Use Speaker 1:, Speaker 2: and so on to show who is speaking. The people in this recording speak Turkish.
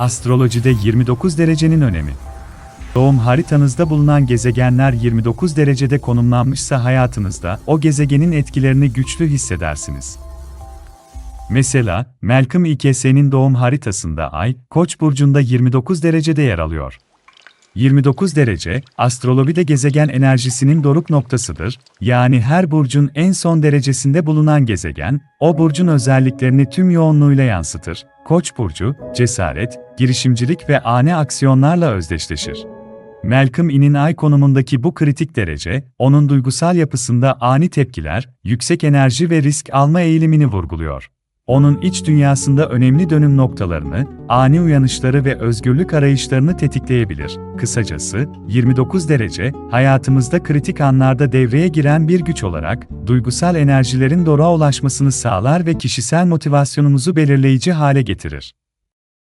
Speaker 1: Astrolojide 29 derecenin önemi. Doğum haritanızda bulunan gezegenler 29 derecede konumlanmışsa hayatınızda o gezegenin etkilerini güçlü hissedersiniz. Mesela, Malcolm İKS'nin doğum haritasında Ay, Koç burcunda 29 derecede yer alıyor. 29 derece, astrolojide gezegen enerjisinin doruk noktasıdır, yani her burcun en son derecesinde bulunan gezegen, o burcun özelliklerini tüm yoğunluğuyla yansıtır. Koç burcu, cesaret, girişimcilik ve ani aksiyonlarla özdeşleşir. Malcolm In'in ay konumundaki bu kritik derece, onun duygusal yapısında ani tepkiler, yüksek enerji ve risk alma eğilimini vurguluyor. Onun iç dünyasında önemli dönüm noktalarını, ani uyanışları ve özgürlük arayışlarını tetikleyebilir. Kısacası, 29 derece, hayatımızda kritik anlarda devreye giren bir güç olarak, duygusal enerjilerin doğruğa ulaşmasını sağlar ve kişisel motivasyonumuzu belirleyici hale getirir.